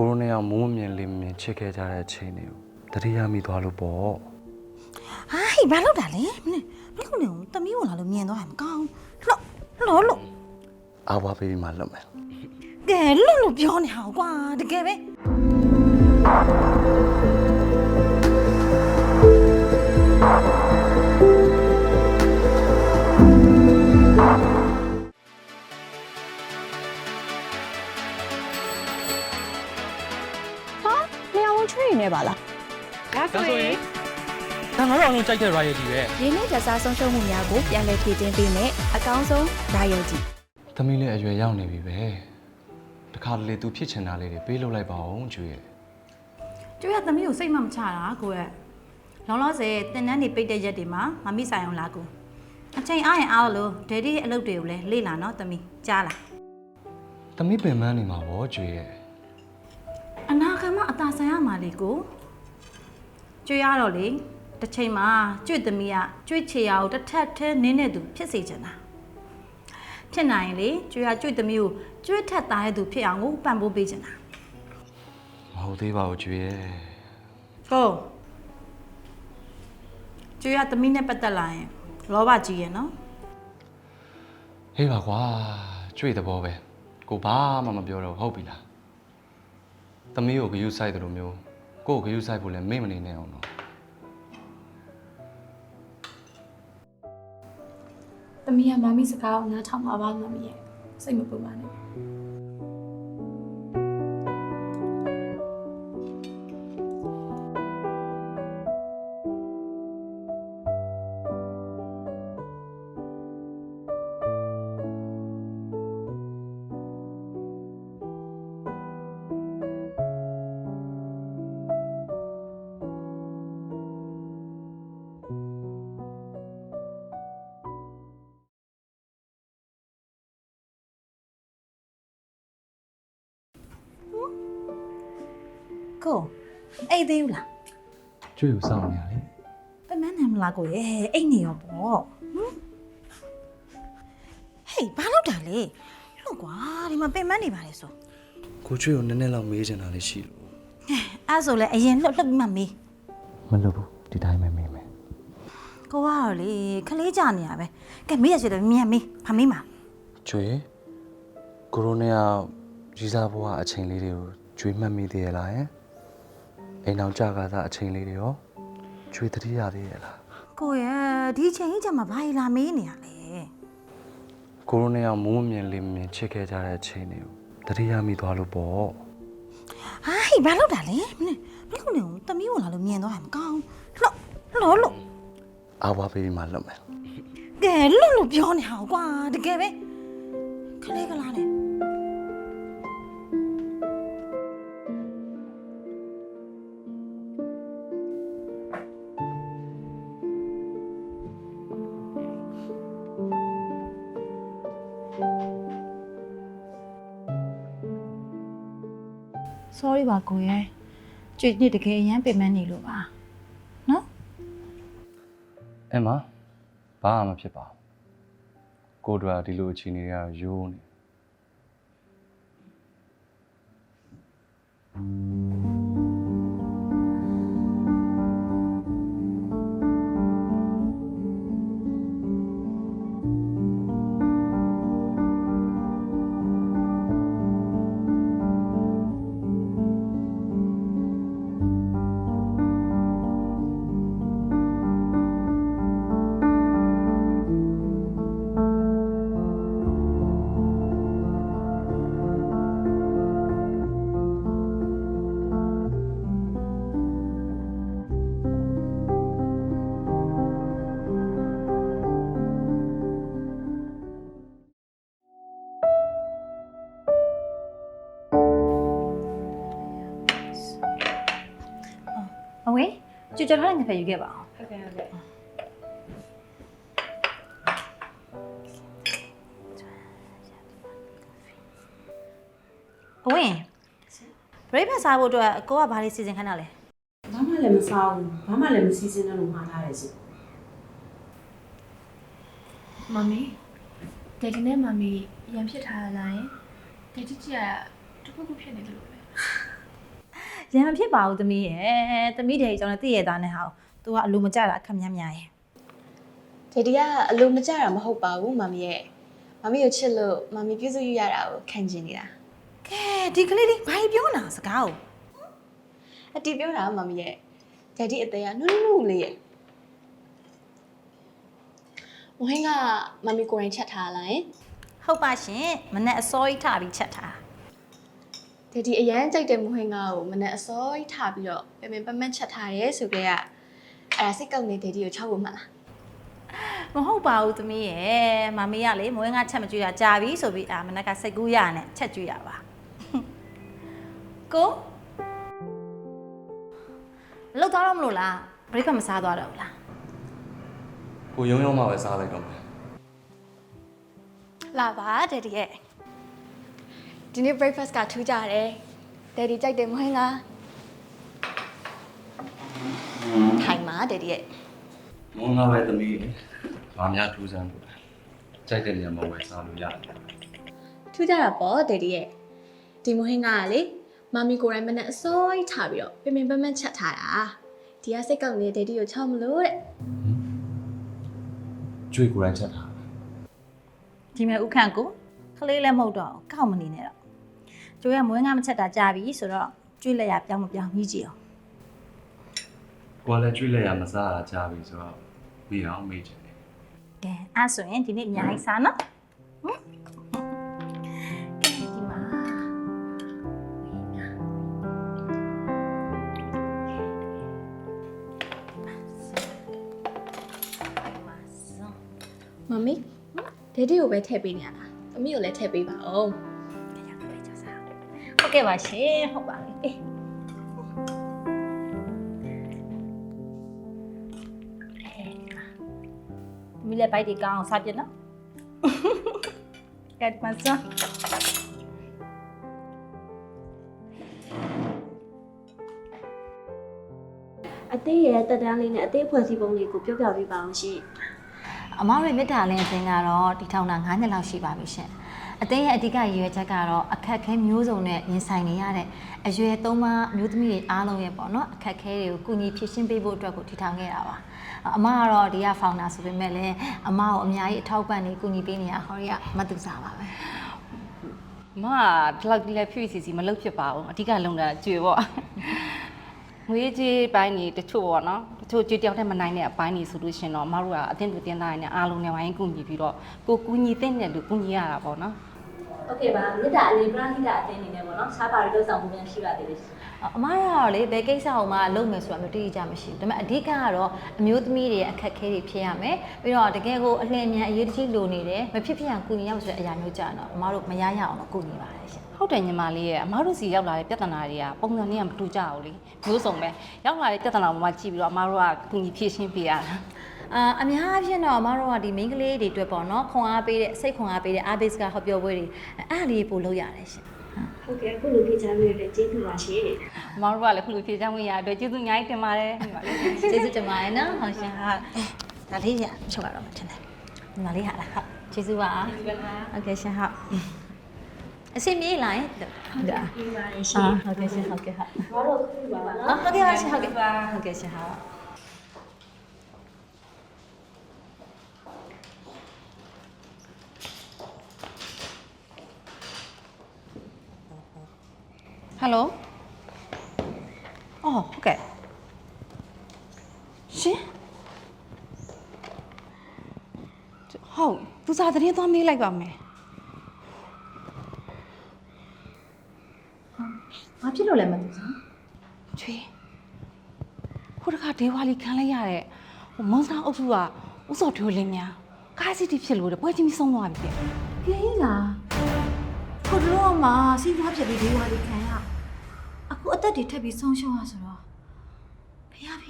ကိုရိုနာကမိုးမမြင်လေးမမြင်ချစ်ခဲ့ကြတဲ့အချိန်တွေကိုတတိယမိသွားလို့ပေါ့ဟာဟိဘာလုပ်တာလဲမင်းဘယ်လိုလဲတမီးဝင်လာလို့မြင်သွားရင်မကောင်းလှလောလို့အာဝါဘေဘီမှာလွတ်မယ်ကဲလှလို့ပြောနေဟာကွာတကယ်ပဲ လုံးကြိုက်တဲ့ royalty ပဲရင်းနှီးကြစားဆုံးရှုံးမှုများကိုပြန်လည်ဖြည့်တင်းပေးမယ်အကောင်းဆုံး royalty သမီးလည်းအရွယ်ရောက်နေပြီပဲတခါတလေသူဖြစ်ချင်တာလေးတွေပေးလုပ်လိုက်ပါအောင်ကျွေးရဲ့ကျွေးရသမီးကိုစိတ်မမချတာကိုရဲ့လောလောဆယ်တင်တန်းနေပိတ်တဲ့ရက်တွေမှာမမိဆိုင်အောင်လာကိုအချိန်အားရင်အားလို့ဒယ်ဒီရဲ့အလုပ်တွေကိုလည်းလေ့လာနော်သမီးကြားလားသမီးပင်ပန်းနေမှာပေါ့ကျွေးရဲ့အနာခံမအသာဆိုင်ရမှာလေကိုကျွေးရတော့လေ တစ်ချိန်မှာကျွေးသမီးကကျွေးချေရကိုတစ်ထက်ထဲနင်းနေသူဖြစ်စေချင်တာဖြစ်နိုင်ရင်လေကျွေးရကျွေးသမီးကိုကျွေးထက်သားတဲ့သူဖြစ်အောင်ကိုပံ့ပိုးပေးချင်တာမဟုတ်သေးပါဘူးကျွေးရဲ့ကိုကျွေးရသမီးနဲ့ပတ်သက်လာရင်လောဘကြီးရဲ့နော်ဟေးပါကွာကျွေးတဲ့ဘောပဲကိုဘာမှမပြောတော့ဟုတ်ပြီလားသမီးကိုဂယုစိုက်တယ်လို့မျိုးကိုကိုဂယုစိုက်ဖို့လည်းမေ့မနေနဲ့အောင်တော့။ သမီးကမမီစကားကိုနားထောင်ပါပါမမီရဲ့စိတ်မပူပါနဲ့ ကိုအိတ်သေးဘူးလားကျွေးကိုစောင့်နေရလေပမန်းနေမလားကိုရဲ့အိတ်နေရောပေါ့ဟမ်ဟေးဘာလုပ်တာလဲလှကွာဒီမှာပင်မနေပါလေဆိုကိုကျွေးကိုနည်းနည်းလောက်မေးချင်တာလေးရှိလို့အဲ့ဆိုလဲအရင်လှုပ်လှုပ်ပြီးမှမေးမလုပ်ဘူးဒီတိုင်းပဲမေးမယ်ကိုကတော့လေခလေးကြနေရပဲကဲမေးရစီတော့မြန်မေးဖမေးမှာကျွေးကိုရိုနာကရီစားဘွားအချိန်လေးတွေကိုကျွေးမှတ်မိသေးရဲ့လားယင် အိမ်အောင်ကြကားသားအချိန်လေးတွေရောကျွေးတတိယသေးရဲ့လားကိုရဲ့ဒီချိန်ကြီးကျမှဘာကြီးလာမေးနေရလဲကိုရိုနာကမိုးမမြင်လေးမမြင်ချစ်ခဲ့ကြတဲ့အချိန်တွေကိုတတိယမိသွားလို့ပေါ့ဟာဟိဘာလုပ်တာလဲမင်းဘယ်လိုလဲတမီးဝင်လာလို့မြင်သွားရင်မကောင်းလှလောလို့အာဝါဘေဘီမှာလွတ်မယ်ကဲလှလို့ပြောနေဟာကွာတကယ်ပဲခလေးကလားနဲ့။ sorry ပါကိုရဲ့။ကြွေနေ့တကယ်အရန်ပင်မနေလို့ပါ။နော်အမဘာမှမဖြစ်ပါဘူးကိုတို့ကဒီလိုအချိန်တွေကရိုးနေ။ ကြွကြထားတဲ့ငဖက်ယူခဲ့ပါအောင်။ဟုတ်ကဲ့ဟုတ်ကဲ့။အဝင်း breakfast စားဖို့အတွက်ကိုကဘာလေးစီစဉ်ခိုင်းတာလဲ။ဘာမှလည်းမစားဘူး။ဘာမှလည်းမစီစဉ်တော့လို့မှားထားတယ်ရှင်။မမီဒက်ဒီနဲ့မမီရံဖြစ်ထားရလားယင်။ဒက်ဒီကြီးကတခုခုဖြစ်နေတယ်လို့ပဲ ရံမဖြစ်ပါဘူးသမီးရဲ့သမီးတဲ့ကျွန်တော်သိရသားနဲ့ဟာ။ तू ကအလိုမကျတာအခက်များများရဲ့ဒေဒီကအလိုမကြတာမဟုတ်ပါဘူးမမီရဲ့မမီကိုချစ်လို့မမီပြုစုရရတာကိုခံကျင်နေတာ။ကဲဒီကလေးလေးဘာပြောနာစကားကိုအတီးပြောတာမမီရဲ့ဒေဒီအသေးကနုနုလေးရဲ့မဟင်းကမမီကိုရင်ချက်ထားလားယင်ဟုတ်ပါရှင်မနဲ့အစောကြီးထပြီးချက်ထား ဒေဒီအရန်ကြိုက်တဲ့မဟင်းကကိုမနဲ့အစောကြီးထားပြီးတော့ပင်ပင်ပန်းပန်းချက်ထားရဲဆိုကြကအဲ့ဒါစိတ်ကောက်နေဒေဒီကိုချောက်ဖို့မှတ်လားမဟုတ်ပါဘူးသမီးရဲ့မမီးကလေမွေးငါချက်မကြွရကြာပြီဆိုပြီးအာမနဲ့ကစိတ်ကူးရနဲ့ချက်ကြွရပါကိုလောက်သွားတော့မလို့လား break မစားသွားတော့ဘူးလားကိုရုံရုံမှပဲစားလိုက်တော့မယ်လာပါဒေဒီရဲ့ ဒီနေ့ breakfast ကထူးကြတယ်ဒေဒီကြိုက်တဲ့မဟင်းကထိုင်ပါဒေဒီရဲ့မုန်းလာပဲသမီးဘာများထူးဆန်းလို့လဲကြိုက်တဲ့နေရာမှာဝယ်စားလို့ရတယ်ထူးကြတာပေါ့ဒေဒီရဲ့ဒီမဟင်းကလေမမီကိုယ်တိုင်မနဲ့အစိုးရထားပြီးတော့ပင်ပင်ပန်းပန်းချက်ထားတာဒီကစိတ်ကောက်နေဒေဒီကိုချောက်မလို့တဲ့ကျွေးကိုယ်တိုင်ချက်ထားဒီမဲ့ဥခန့်ကိုခလေးလည်းမဟုတ်တော့ကောက်မနေနဲ့တော့ ကျိုးရမွေးငါမချက်တာကြာပြီဆိုတော့ကျွေးလက်ရပြောင်းမပြောင်းကြီးကြည့်အောင်ကိုကလည်းကျွေးလိုက်ရမစားတာကြားပြီဆိုတော့မိအောင်မေ့ချင်တယ်ကဲအဲ့ဆိုရင်ဒီနေ့အများကြီးစားနော်ဟမ်ကဲဒီမှာမဆောမမီဒေဒီကိုပဲထည့်ပေးနေရတာသမီးကိုလည်းထည့်ပေးပါဦး ဟုတ်ကဲ့ပါရှင်ဟုတ်ပါပြီအေးမိလည်းဘိုက်ဒီကောင်းအောင်စားပြနော်ကဲမဆောအသေးရဲ့တက်တန်းလေးနဲ့အသေးဖွဲ့စည်းပုံလေးကိုပြောပြပေးပါအောင်ရှင်အမားတို့မေတ္တာလင်းအသင်းကတော့ဒီထောင်တာ9နှစ်လောက်ရှိပါပြီရှင် အသင်းရဲ့အဓိကရည်ရွယ်ချက်ကတော့အခက်အခဲမျိုးစုံနဲ့ရင်ဆိုင်နေရတဲ့အရွယ်သုံးပါးမျိုးသမီးတွေအားလုံးရဲ့ပေါ့နော်အခက်အခဲတွေကိုကုညီဖြည့်ရှင်းပေးဖို့အတွက်ကိုတည်ထောင်ခဲ့တာပါအမကတော့ဒီကဖောင်နာဆိုပေမဲ့လည်းအမကိုအများကြီးအထောက်ပံ့နေကုညီပေးနေရဟောရီကမတူစားပါပဲမကဒီလောက်ဒီလောက်ဖြည့်စီစီမလုပ်ဖြစ်ပါဘူးအဓိကလုံတာကျွေပေါ့ငွေကြေးပိုင်းနေတချို့ပေါ့နော်တချို့ကျွေးတယောက်တည်းမနိုင်တဲ့အပိုင်းနေဆိုလို့ရှင်တော့မတို့ကအတင်းတူတင်းသားရနဲ့အားလုံးနဲ့ဝိုင်းကူညီပြီးတော့ကိုကူညီတဲ့နဲ့လူကူညီရတာပေါ့နော် ဟုတ်ကဲ့ပါမေတ္တာအလေးပရဟိတအသင်းအနေနဲ့ပေါ့နော်ရှားပါရီလို့ဆောင်မှုများရှိပါသေးတယ်ရှင်အမရတော့လေဘယ်ကိစ္စကိုမှလုပ်မယ်ဆိုတာမျိုးတည်ကြမရှိဘူးဒါပေမဲ့အဓိကကတော့အမျိုးသမီးတွေရဲ့အခက်အခဲတွေဖြစ်ရမယ်ပြီးတော့တကယ်ကိုအလင်းအမြန်အရေးတကြီးလိုနေတယ်မဖြစ်ဖြစ်အောင်ကုညီရမယ်ဆိုတဲ့အရာမျိုးကြာတော့အမတို့မရရအောင်တော့ကုညီပါတယ်ရှင်ဟုတ်တယ်ညီမလေးရဲ့အမားတို့စီရောက်လာတဲ့ပြဿနာတွေကပုံစံနဲ့ကမတူကြဘူးလေမျိုးစုံပဲရောက်လာတဲ့ပြဿနာပေါ်မှာကြည့်ပြီးတော့အမားတို့ကကူညီဖြည့်ရှင်းပေးရတာ အာအများအားဖြင့်တော့အမတို့ကဒီ main ကလေးတွေအတွက်ပေါ့နော်ခွန်အားပေးတဲ့စိတ်ခွန်အားပေးတဲ့ arbase ကဟောပြောပွဲတွေအဲ့အားလေးပို့လို့ရတယ်ရှင်ဟုတ်ကဲ့အခုလိုပြချပေးရတဲ့ကျေးဇူးပါရှင်အမားတို့ကလည်းခုလိုဖြည့်ချမ်းဝင်ရတဲ့အတွက်ကျေးဇူးအများကြီးတင်ပါတယ်ညီမလေးကျေးဇူးတင်ပါတယ်နော်ဟုတ်ရှင်ဟာဒါလေးရချုပ်ရတော့မှထင်တယ်ဒီမလေးဟာလားဟုတ်ကျေးဇူးပါဟုတ်ကဲ့ရှင်ဟုတ်အစင်ပြေးလာရင်ဟုတ်ကဲ့ပြပါတယ်ရှအာင်ဟုတ်ကဲ့ရှင်ဟုတ်ကဲ့ဟုတ်ဘာလို့ခုပါပါနော်အော်ဟုတ်ကဲ့ပါရှင်ဟုတ်ကဲ့ဟုတ်ကဲ့ရှင်ဟုတ် ဟယ်လိုအော်ဟုတ်ကဲ့ရှင်ဟုတ်သူစားသတင်းသွားမေးလိုက်ပါမယ်ဘာဖြစ်လို့လဲမသိဘူးချွေဟိုတခါဒေဝါလီခံလိုက်ရတဲ့ဟိုမွန်စတာအုပ်စုကဥစော်ထိုးလင်းများကားစီတီဖြစ်လို့တဲ့ပွဲချင်းပြီးဆုံးသွားပြီတဲ့ပြင်းလားဟိုတော့မှစီးပွားဖြစ်ပြီးဒီဝါလေးခံရ ဟိုအသက်တွေထပ်ပြီးဆုံးရှုံးရဆိုတော့ဘုရားဘု